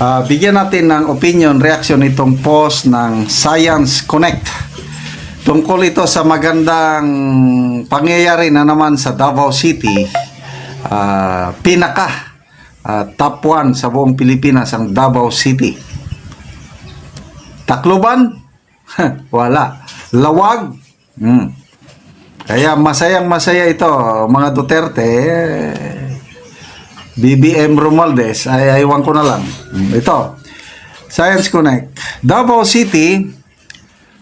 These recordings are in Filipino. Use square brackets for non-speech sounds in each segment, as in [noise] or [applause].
Ah, bigyan natin ng opinion, reaction itong post ng Science Connect. Tungkol ito sa magandang pangyayari na naman sa Davao City. Ah, pinaka ah, top 1 sa buong Pilipinas ang Davao City. Tacloban? [laughs] Wala. Lawag? Hmm. Kaya masayang masaya ito, mga Duterte. eh, BBM Romualdez, ay aywan ko na lang. Hmm, Ito, Science Connect. Davao City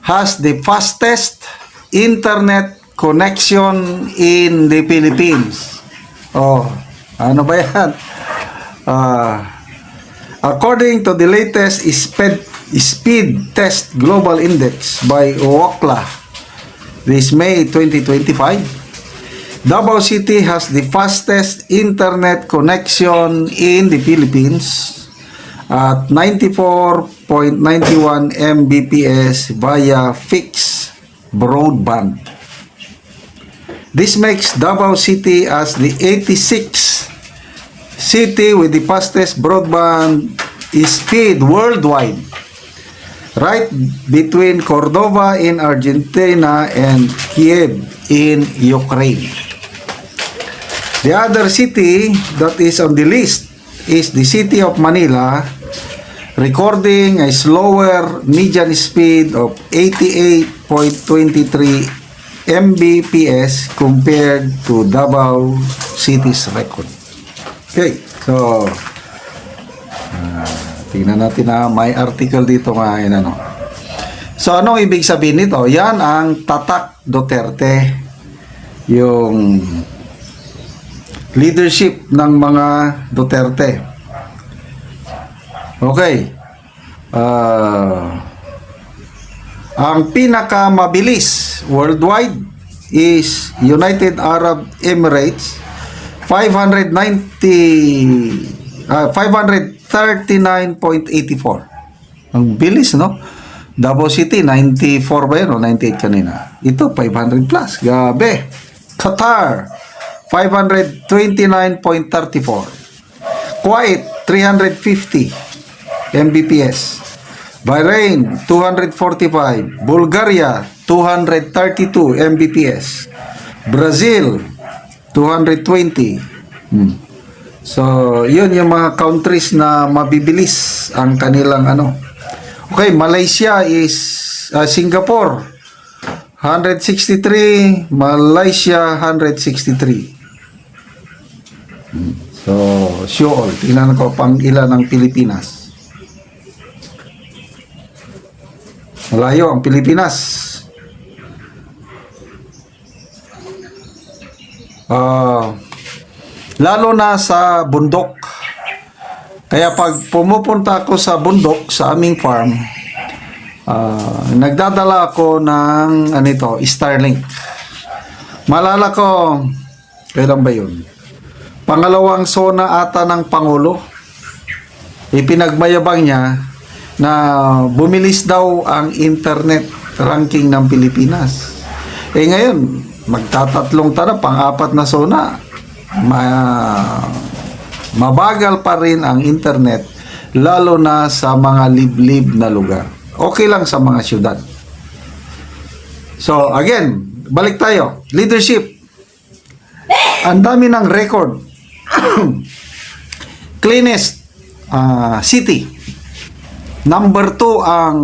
has the fastest internet connection in the Philippines. Oh, ano ba yan? Ah, according to the latest speed, speed test global index by Ookla this May 2025, Davao City has the fastest internet connection in the Philippines at 94.91 Mbps via fixed broadband. This makes Davao City as the 86th city with the fastest broadband speed worldwide right between Cordova in Argentina and Kiev in Ukraine. The other city that is on the list is the city of Manila, recording a slower median speed of 88.23 Mbps compared to Davao City's record. Okay, so ah, tingnan natin na may article dito nga yun, ano. So anong ibig sabihin nito? Yan ang tatak Duterte. Yung leadership ng mga Duterte. Okay. Ah, ang pinakamabilis worldwide is United Arab Emirates 590 ah, 539.84. Ang bilis, no? Davao City, 94 ba yun o 98 kanina? Ito, 500 plus. Gabi. Qatar, 529.34. Kuwait, 350 Mbps. Bahrain, 245. Bulgaria, 232 Mbps. Brazil, 220. Hmm. So, yun yung mga countries na mabibilis ang kanilang ano. Okay, Malaysia is uh, Singapore 163, Malaysia 163. So, all. Tingnan ko pang ilan ng Pilipinas. Malayo ang Pilipinas. Ah, lalo na sa bundok. Kaya pag pumupunta ako sa bundok sa aming farm, ah, nagdadala ako ng anito, Starlink. Malala ko, kailan ba yun? Pangalawang zona ata ng Pangulo. Ipinagmayabang niya na bumilis daw ang internet ranking ng Pilipinas. Eh ngayon, magtatatlong tara, pang-apat na zona. Ma mabagal pa rin ang internet lalo na sa mga liblib na lugar. Okay lang sa mga syudad. So, again, balik tayo. Leadership. Ang dami ng record. [coughs] Cleanest ah, city. Number 2 ang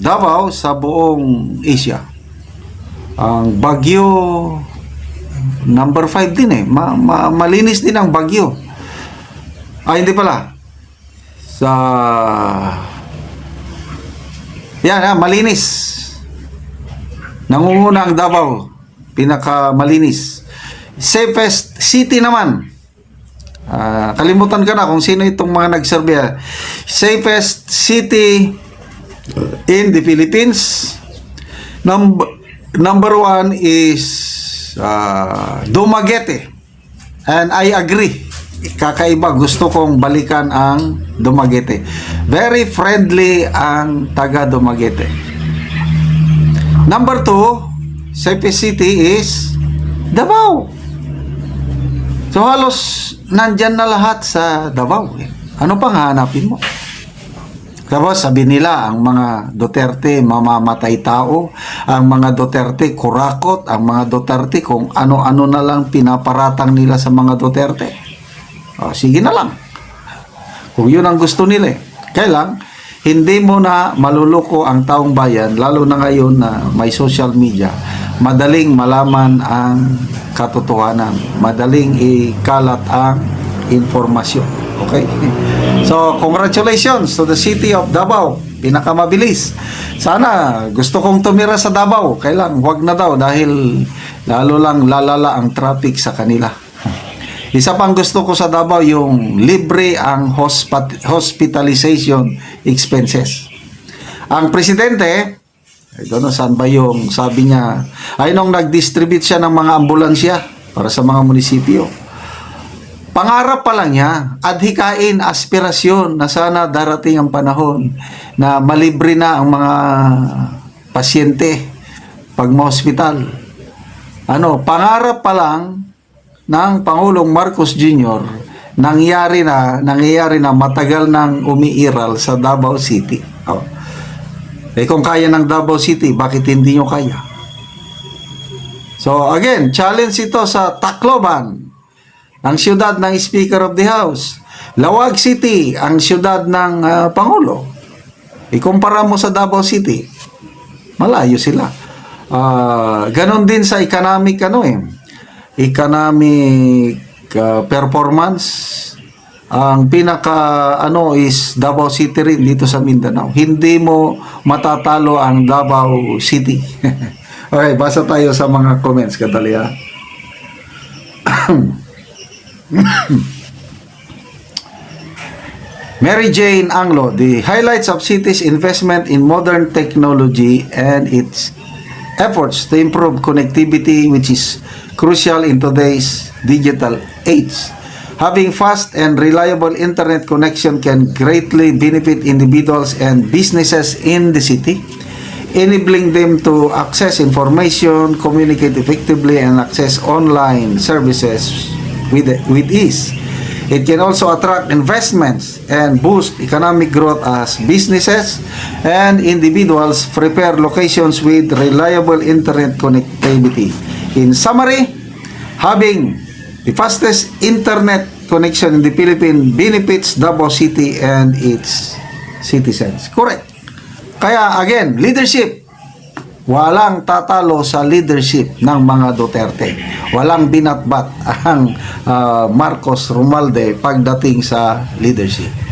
Davao sa buong Asia. Ang Baguio number 5 din eh. Ma- ma- malinis din ang Baguio. Ah, hindi pala. Sa Yan, ah, malinis. Nangunguna ang Davao. Pinaka malinis. Safest city naman. Ah, kalimutan ka na kung sino itong mga nagsurvey. ah. Safest city in the Philippines. Number number one is ah, Dumaguete. And I agree. Kakaiba. Gusto kong balikan ang Dumaguete. Very friendly ang taga Dumaguete. Number two, safest city is Davao. So halos nandyan na lahat sa Davao. Eh. Ano pang hanapin mo? Tapos sabi nila, ang mga Duterte mamamatay tao, ang mga Duterte kurakot, ang mga Duterte kung ano-ano na lang pinaparatang nila sa mga Duterte. O, sige na lang. Kung yun ang gusto nila. eh. Kailang, hindi mo na maluluko ang taong bayan, lalo na ngayon na may social media, madaling malaman ang katotohanan, madaling ikalat ang informasyon. Okay? [laughs] So, congratulations to the city of Davao. Pinakamabilis. Sana, gusto kong tumira sa Davao. Kailang, wag na daw dahil lalo lang lalala ang traffic sa kanila. [laughs] Isa pang gusto ko sa Davao yung libre ang hospitalization expenses. Ang presidente, I don't know saan ba yung sabi niya, ay nung nag-distribute siya ng mga ambulansya para sa mga munisipyo. Pangarap pa lang niya, adhikain, aspirasyon na sana darating ang panahon na malibre na ang mga pasyente pag ma-hospital. Ano, pangarap pa lang ng Pangulong Marcos Jr. nangyari na, nangyayari na matagal nang umiiral sa Davao City. Oh. Eh kung kaya ng Davao City, bakit hindi nyo kaya? So again, challenge ito sa Tacloban, ang siyudad ng Speaker of the House. Lawag City, ang siyudad ng ah, Pangulo. Ikumpara mo sa Davao City, malayo sila. Ah, ganon din sa economic ano eh, economic ah, performance. Ang pinaka ano is Davao City rin dito sa Mindanao. Hindi mo matatalo ang Davao City. [laughs] okay, basa tayo sa mga comments kadali ha. [coughs] Mary Jane Anglo, the highlights of city's investment in modern technology and its efforts to improve connectivity which is crucial in today's digital age. Having fast and reliable internet connection can greatly benefit individuals and businesses in the city, enabling them to access information, communicate effectively, and access online services with, with ease. It can also attract investments and boost economic growth as businesses and individuals prepare locations with reliable internet connectivity. In summary, having the fastest internet connection in the Philippines benefits Davao City and its citizens. Correct. Kaya again, leadership. Walang tatalo sa leadership ng mga Duterte. Walang binatbat ang ah, Marcos Romualdez pagdating sa leadership.